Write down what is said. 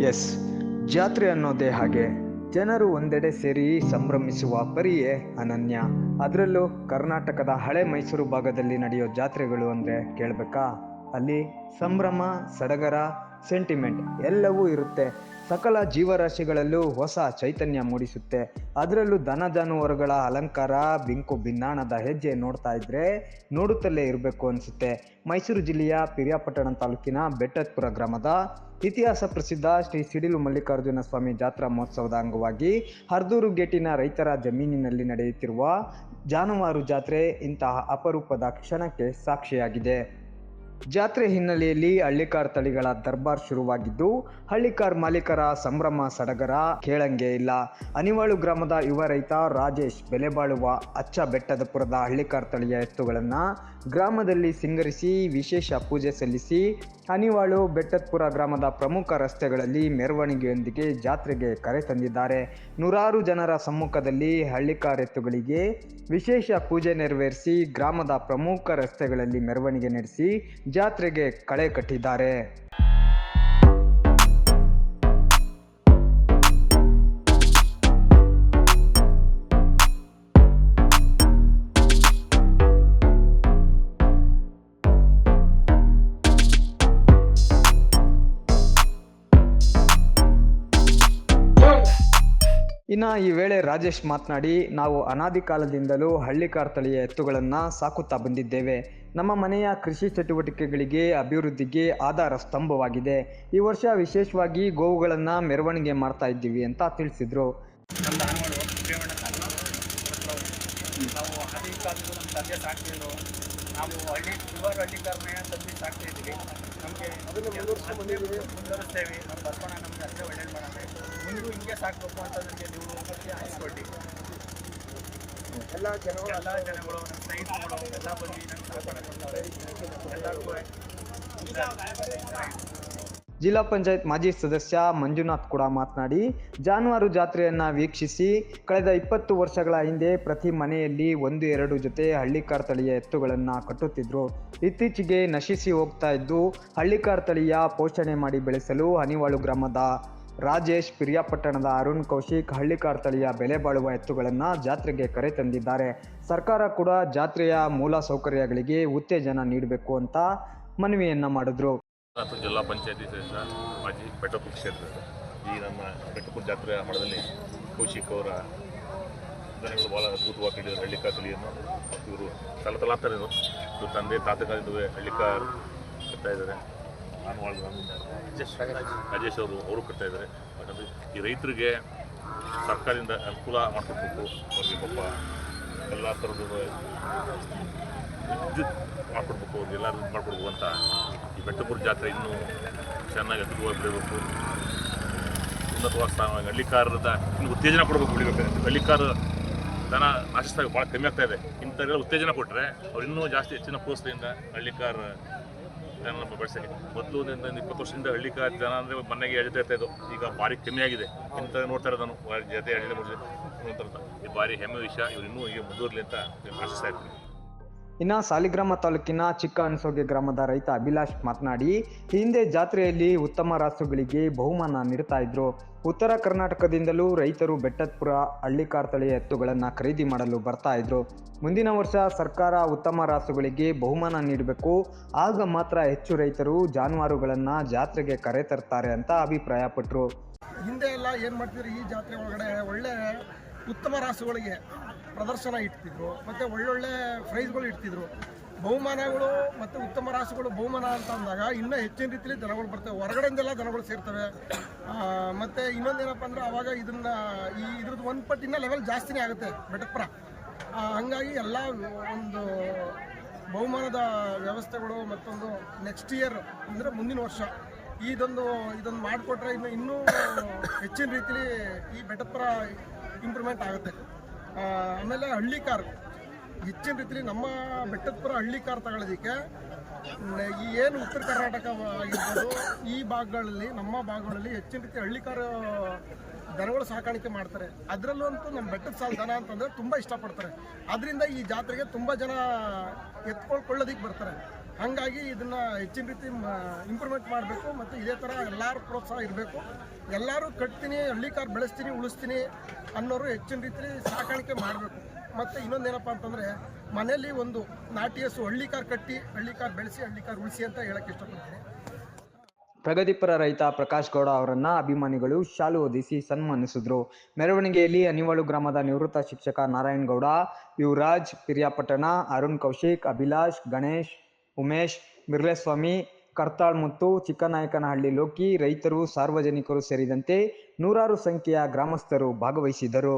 S, ಜಾತ್ರೆ ಅನ್ನೋದೇ ಹಾಗೆ. ಜನರು ಒಂದೆಡೆ ಸೇರಿ ಸಂಭ್ರಮಿಸುವ ಪರಿಯೇ ಅನನ್ಯ. ಅದರಲ್ಲೂ ಕರ್ನಾಟಕದ ಹಳೆ ಮೈಸೂರು ಭಾಗದಲ್ಲಿ ನಡೆಯೋ ಜಾತ್ರೆಗಳು ಅಂದರೆ ಕೇಳಬೇಕಾ? ಅಲ್ಲಿ ಸಂಭ್ರಮ, ಸಡಗರ ಸೆಂಟಿಮೆಂಟ್ ಎಲ್ಲವೂ ಇರುತ್ತೆ. ಸಕಲ ಜೀವರಾಶಿಗಳಲ್ಲೂ ಹೊಸ ಚೈತನ್ಯ ಮೂಡಿಸುತ್ತೆ. ಅದರಲ್ಲೂ ದನ ಜಾನುವಾರುಗಳ ಅಲಂಕಾರ, ಬಿಂಕು ಬಿನ್ನಾಣದ ಹೆಜ್ಜೆ ನೋಡ್ತಾ ಇದ್ರೆ ನೋಡುತ್ತಲೇ ಇರಬೇಕು ಅನಿಸುತ್ತೆ. ಮೈಸೂರು ಜಿಲ್ಲೆಯ ಪಿರಿಯಾಪಟ್ಟಣ ತಾಲೂಕಿನ ಬೆಟ್ಟತ್ಪುರ ಗ್ರಾಮದ ಇತಿಹಾಸ ಪ್ರಸಿದ್ಧ ಶ್ರೀ ಸಿಡಿಲು ಮಲ್ಲಿಕಾರ್ಜುನ ಸ್ವಾಮಿ ಜಾತ್ರಾ ಮಹೋತ್ಸವದ ಅಂಗವಾಗಿ ಹರ್ದೂರು ಗೇಟಿನ ರೈತರ ಜಮೀನಿನಲ್ಲಿ ನಡೆಯುತ್ತಿರುವ ಜಾನುವಾರು ಜಾತ್ರೆ ಇಂತಹ ಅಪರೂಪದ ಕ್ಷಣಕ್ಕೆ ಸಾಕ್ಷಿಯಾಗಿದೆ. ಜಾತ್ರೆ ಹಿನ್ನೆಲೆಯಲ್ಲಿ ಹಳ್ಳಿಕಾರ್ ತಳಿಗಳ ದರ್ಬಾರ್ ಶುರುವಾಗಿದ್ದು, ಹಳ್ಳಿಕಾರ್ ಮಾಲೀಕರ ಸಂಭ್ರಮ ಸಡಗರ ಕೇಳಂಗೆ ಇಲ್ಲ. ಅನಿವಾಳು ಗ್ರಾಮದ ಯುವ ರೈತ ರಾಜೇಶ್ ಬೆಲೆ ಬಾಳುವ ಅಚ್ಚ ಬೆಟ್ಟದಪುರದ ಹಳ್ಳಿಕಾರ್ ತಳಿಯ ಎತ್ತುಗಳನ್ನು ಗ್ರಾಮದಲ್ಲಿ ಸಿಂಗರಿಸಿ, ವಿಶೇಷ ಪೂಜೆ ಸಲ್ಲಿಸಿ, ಅನಿವಾಳು ಬೆಟ್ಟದಪುರ ಗ್ರಾಮದ ಪ್ರಮುಖ ರಸ್ತೆಗಳಲ್ಲಿ ಮೆರವಣಿಗೆಯೊಂದಿಗೆ ಜಾತ್ರೆಗೆ ಕರೆ ತಂದಿದ್ದಾರೆ. ನೂರಾರು ಜನರ ಸಮ್ಮುಖದಲ್ಲಿ ಹಳ್ಳಿಕಾರ್ ಎತ್ತುಗಳಿಗೆ ವಿಶೇಷ ಪೂಜೆ ನೆರವೇರಿಸಿ, ಗ್ರಾಮದ ಪ್ರಮುಖ ರಸ್ತೆಗಳಲ್ಲಿ ಮೆರವಣಿಗೆ ನಡೆಸಿ ಜಾತ್ರೆಗೆ ಕಳೆ ಕಟ್ಟಿದ್ದಾರೆ. ಇನ್ನು ಈ ವೇಳೆ ರಾಜೇಶ್ ಮಾತನಾಡಿ ನಾವು ಅನಾದಿ ಕಾಲದಿಂದಲೂ ಹಳ್ಳಿಕಾರ್ ತಳಿಯ ಎತ್ತುಗಳನ್ನು ಸಾಕುತ್ತಾ ಬಂದಿದ್ದೇವೆ. ನಮ್ಮ ಮನೆಯ ಕೃಷಿ ಚಟುವಟಿಕೆಗಳಿಗೆ ಅಭಿವೃದ್ಧಿಗೆ ಆಧಾರ ಸ್ತಂಭವಾಗಿದೆ. ಈ ವರ್ಷ ವಿಶೇಷವಾಗಿ ಗೋವುಗಳನ್ನು ಮೆರವಣಿಗೆ ಮಾಡ್ತಾ ಇದ್ದೀವಿ ಅಂತ ತಿಳಿಸಿದರು. ನಾವು ಹಳ್ಳಿ ಹಳ್ಳಿ ಹಳ್ಳಿ ತಂದೆ ಸಾಕ್ತಾ ಇದ್ದೀವಿ. ನಮಗೆ ಮುಂದುವರಿಸ್ತೇವೆ ನಮ್ಮ ಬಸವಣ್ಣ ನಮ್ಗೆ ಅಷ್ಟೇ ಒಳ್ಳೇದು ಮಾಡೋದು ಮುಂದೂ ಹಿಂಗೆ ಸಾಕಬೇಕು ನನಗೆ ನೀವು ಎಲ್ಲ ಜನಗಳು ಎಲ್ಲ ಜನಗಳು ನಮ್ಮ ಸ್ನೇಹಿತರುಗಳು ಎಲ್ಲ ಬಂದು ನಂಗೆ ಸಾಕೋಣ ಕೊಡ್ತಾರೆ ಎಲ್ಲರಿಗೂ ಜಿಲ್ಲಾ ಪಂಚಾಯತ್ ಮಾಜಿ ಸದಸ್ಯ ಮಂಜುನಾಥ್ ಕೂಡ ಮಾತನಾಡಿ ಜಾನುವಾರು ಜಾತ್ರೆಯನ್ನು ವೀಕ್ಷಿಸಿ ಕಳೆದ ಇಪ್ಪತ್ತು ವರ್ಷಗಳ ಹಿಂದೆ ಪ್ರತಿ ಮನೆಯಲ್ಲಿ ಒಂದು ಎರಡು ಜೊತೆ ಹಳ್ಳಿಕಾರ್ ತಳಿಯ ಎತ್ತುಗಳನ್ನು ಕಟ್ಟುತ್ತಿದ್ರು. ಇತ್ತೀಚೆಗೆ ನಶಿಸಿ ಹೋಗ್ತಾ ಇದ್ದು ಹಳ್ಳಿಕಾರ್ ತಳಿಯ ಪೋಷಣೆ ಮಾಡಿ ಬೆಳೆಸಲು ಹನಿವಾಳು ಗ್ರಾಮದ ರಾಜೇಶ್ ಪಿರಿಯಾಪಟ್ಟಣದ ಅರುಣ್ ಕೌಶಿಕ್ ಹಳ್ಳಿಕಾರ್ ತಳಿಯ ಬೆಲೆ ಬಾಳುವ ಎತ್ತುಗಳನ್ನು ಜಾತ್ರೆಗೆ ಕರೆ ತಂದಿದ್ದಾರೆ. ಸರ್ಕಾರ ಕೂಡ ಜಾತ್ರೆಯ ಮೂಲ ಸೌಕರ್ಯಗಳಿಗೆ ಉತ್ತೇಜನ ನೀಡಬೇಕು ಅಂತ ಮನವಿಯನ್ನ ಮಾಡಿದ್ರು. ಜಿಲ್ಲಾ ಪಂಚಾಯತಿ ಮಾಜಿ ಬೆಟ್ಟಪುರ ಕ್ಷೇತ್ರದ ಈ ನಮ್ಮ ಬೆಟ್ಟಪುರ ಜಾತ್ರೆ ಮಠದಲ್ಲಿ ಕೌಶಿಕ್ ಅವರ ಜನಗಳು ಭಾಳ ಅದ್ಭುತವಾಗಿ ಹಿಡಿದ್ರು ಹಳ್ಳಿಕಾರ್ ತಳಿಯನ್ನು ಇವರು ತಲತಲಾಂತರ ಇವರು ತಂದೆ ತಾತಕಾಲದಿಂದ ಹಳ್ಳಿಕಾರ್ ಇದ್ದಾರೆ. வாழ் ರಾಜೇಶ್ ಅವರು ಅವರು ಕಟ್ತಾ ಇದ್ದಾರೆ. ಈ ರೈತರಿಗೆ ಸರ್ಕಾರದಿಂದ ಅನುಕೂಲ ಮಾಡಿಕೊಡ್ಬೇಕು. ಅವ್ರಿಗೆ ಪಾಪ ಎಲ್ಲ ಥರದ ವಿದ್ಯುತ್ ಮಾಡ್ಕೊಡ್ಬೇಕು. ಅವ್ರಿಗೆಲ್ಲ ಇದು ಮಾಡ್ಕೊಡ್ಬೇಕು ಅಂತ ಈ ಬೆಟ್ಟಪುರ ಜಾತ್ರೆ ಇನ್ನೂ ಚೆನ್ನಾಗಿ ಅದ್ಭುತವಾಗಿ ಬೆಳಿಬೇಕು ಉನ್ನತವಾದ ಸ್ಥಾನ ಹಳ್ಳಿಕಾರದ ಇನ್ನು ಉತ್ತೇಜನ ಕೊಡಬೇಕು ಬೆಳಿಬೇಕು ಹಳ್ಳಿಕಾರ ದನ ನಾಶಿಸ್ತಾ ಭಾಳ ಕಮ್ಮಿ ಆಗ್ತಾ ಇದೆ. ಇಂಥವ್ರೆಲ್ಲ ಉತ್ತೇಜನ ಕೊಟ್ಟರೆ ಅವ್ರು ಇನ್ನೂ ಜಾಸ್ತಿ ಹೆಚ್ಚಿನ ಪ್ರೋತ್ಸಾಹದಿಂದ ಹಳ್ಳಿಕಾರ ದನ ಬಳಸಿ ಮೊದಲು ಇಪ್ಪತ್ತು ವರ್ಷದಿಂದ ಹಳ್ಳಿ ಕಾಲ ಜನ ಅಂದರೆ ಮನೆಗೆ ಎಳಿತಾ ಇರ್ತಾ ಇದ್ದು, ಈಗ ಭಾರಿ ಕಮ್ಮಿ ಆಗಿದೆ. ಇಂಥ ನೋಡ್ತಾ ಇರೋದು ಜೊತೆ ಎಳಿದ ಮೂರು ಅಂತ. ಇದು ಭಾರಿ ಹೆಮ್ಮೆ ವಿಷಯ, ಇವ್ರು ಇನ್ನೂ ಈಗ ಮುಂದುವರಲಿ ಅಂತ ಆಶಿಸ್ತಾ ಇರ್ತೀನಿ. ಇನ್ನು ಸಾಲಿಗ್ರಾಮ ತಾಲೂಕಿನ ಚಿಕ್ಕ ಅಣಸೋಗೆ ಗ್ರಾಮದ ರೈತ ಅಭಿಲಾಷ್ ಮಾತನಾಡಿ, ಹಿಂದೆ ಜಾತ್ರೆಯಲ್ಲಿ ಉತ್ತಮ ರಾಸುಗಳಿಗೆ ಬಹುಮಾನ ನೀಡ್ತಾ ಇದ್ರು. ಉತ್ತರ ಕರ್ನಾಟಕದಿಂದಲೂ ರೈತರು ಬೆಟ್ಟದಪುರ ಹಳ್ಳಿಕಾರ್ ತಳಿಯ ಎತ್ತುಗಳನ್ನು ಖರೀದಿ ಮಾಡಲು ಬರ್ತಾ ಇದ್ರು. ಮುಂದಿನ ವರ್ಷ ಸರ್ಕಾರ ಉತ್ತಮ ರಾಸುಗಳಿಗೆ ಬಹುಮಾನ ನೀಡಬೇಕು. ಆಗ ಮಾತ್ರ ಹೆಚ್ಚು ರೈತರು ಜಾನುವಾರುಗಳನ್ನು ಜಾತ್ರೆಗೆ ಕರೆತರ್ತಾರೆ ಅಂತ ಅಭಿಪ್ರಾಯಪಟ್ಟರು ಹಿಂದೆ ಎಲ್ಲ ಏನು ಮಾಡ್ತಿದ್ರು? ಈ ಜಾತ್ರೆ ಒಳಗಡೆ ಒಳ್ಳೆ ಉತ್ತಮ ರಾಸುಗಳಿಗೆ ಪ್ರದರ್ಶನ ಇಡ್ತಿದ್ರು, ಮತ್ತು ಒಳ್ಳೊಳ್ಳೆ ಪ್ರೈಸ್ಗಳು ಇಡ್ತಿದ್ರು. ಬಹುಮಾನಗಳು ಮತ್ತು ಉತ್ತಮ ರಾಶಿಗಳು ಬಹುಮಾನ ಅಂತ ಅಂದಾಗ ಇನ್ನೂ ಹೆಚ್ಚಿನ ರೀತಿಯಲ್ಲಿ ದನಗಳು ಬರ್ತವೆ ಹೊರಗಡೆಯಿಂದೆಲ್ಲ ದನಗಳು ಸೇರ್ತವೆ. ಮತ್ತು ಇನ್ನೊಂದೇನಪ್ಪ ಅಂದ್ರೆ ಆವಾಗ ಇದನ್ನ ಈ ಇದ್ರದ್ದು ಒಂದು ಪಟ್ಟಿನ ಲೆವೆಲ್ ಜಾಸ್ತಿನೇ ಆಗುತ್ತೆ ಬೆಟಪುರ. ಹಂಗಾಗಿ ಎಲ್ಲ ಒಂದು ಬಹುಮಾನದ ವ್ಯವಸ್ಥೆಗಳು ಮತ್ತೊಂದು ನೆಕ್ಸ್ಟ್ ಇಯರ್ ಅಂದರೆ ಮುಂದಿನ ವರ್ಷ. ಇದೊಂದು ಇದೊಂದು ಮಾಡಿಕೊಟ್ರೆ ಇನ್ನು, ಇನ್ನೂ ಹೆಚ್ಚಿನ ರೀತಿಲಿ ಈ ಬೆಟಪುರ ಇಂಪ್ರೂವ್ಮೆಂಟ್ ಆಗುತ್ತೆ. ಆಮೇಲೆ ಹಳ್ಳಿ ಕಾರ್. ಹೆಚ್ಚಿನ ರೀತಿಯಲ್ಲಿ ನಮ್ಮ ಬೆಟ್ಟದಪುರ ಹಳ್ಳಿ ಕಾರ್ ತಗೊಳ್ಳೋದಕ್ಕೆ ಈ ಏನು ಉತ್ತರ ಕರ್ನಾಟಕ ಆಗಿರ್ಬೋದು, ಈ ಭಾಗಗಳಲ್ಲಿ, ನಮ್ಮ ಭಾಗಗಳಲ್ಲಿ ಹೆಚ್ಚಿನ ರೀತಿ ಹಳ್ಳಿ ಕಾರ್ ದನಗಳು ಸಾಕಾಣಿಕೆ ಮಾಡ್ತಾರೆ. ಅದರಲ್ಲೂ ಅಂತೂ ನಮ್ಮ ಬೆಟ್ಟದ ಸಾಲ ದನ ಅಂತಂದರೆ ತುಂಬ ಇಷ್ಟಪಡ್ತಾರೆ. ಅದರಿಂದ ಈ ಜಾತ್ರೆಗೆ ತುಂಬ ಜನ ಎತ್ಕೊಳ್ಕೊಳ್ಳೋದಕ್ಕೆ ಬರ್ತಾರೆ. ಹಾಗಾಗಿ ಇದನ್ನು ಹೆಚ್ಚಿನ ರೀತಿ ಇಂಪ್ರೂವ್ಮೆಂಟ್ ಮಾಡಬೇಕು ಮತ್ತು ಇದೇ ಥರ ಎಲ್ಲರೂ ಪ್ರೋತ್ಸಾಹ ಇರಬೇಕು. ಎಲ್ಲರೂ ಕಟ್ತೀನಿ, ಹಳ್ಳಿ ಕಾರ್ ಬೆಳೆಸ್ತೀನಿ, ಉಳಿಸ್ತೀನಿ ಅನ್ನೋರು ಹೆಚ್ಚಿನ ರೀತಿ ಸಾಕಾಣಿಕೆ ಮಾಡಬೇಕು. ಮತ್ತು ಇನ್ನೊಂದೇನಪ್ಪ ಅಂತಂದರೆ, ಮನೆಯಲ್ಲಿ ಒಂದು ನಾಟಿ ಹಸು ಹಳ್ಳಿ ಕಾರ್ ಕಟ್ಟಿ, ಹಳ್ಳಿ ಕಾರ್ ಬೆಳೆಸಿ, ಹಳ್ಳಿ ಕಾರ್ ಉಳಿಸಿ ಅಂತ ಹೇಳಕ್ಕೆ ಇಷ್ಟಪಡ್ತೀನಿ. ಪ್ರಗತಿಪರ ರೈತ ಪ್ರಕಾಶ್ ಗೌಡ ಅವರನ್ನ ಅಭಿಮಾನಿಗಳು ಶಾಲು ಹೊದಿಸಿ ಸನ್ಮಾನಿಸಿದ್ರು. ಮೆರವಣಿಗೆಯಲ್ಲಿ ಅನಿವಾಳು ಗ್ರಾಮದ ನಿವೃತ್ತ ಶಿಕ್ಷಕ ನಾರಾಯಣ್ ಗೌಡ, ಯುವರಾಜ್, ಪಿರಿಯಾಪಟ್ಟಣ, ಅರುಣ್ ಕೌಶಿಕ್, ಅಭಿಲಾಷ್, ಗಣೇಶ್ ಉಮೇಶ್ ಬಿರ್ಲೆಸ್ವಾಮಿ ಕರ್ತಾಳ್ ಮತ್ತು ಚಿಕ್ಕನಾಯಕನಹಳ್ಳಿ ಲೋಕಿ ರೈತರು ಸಾರ್ವಜನಿಕರು ಸೇರಿದಂತೆ ನೂರಾರು ಸಂಖ್ಯೆಯ ಗ್ರಾಮಸ್ಥರು ಭಾಗವಹಿಸಿದರು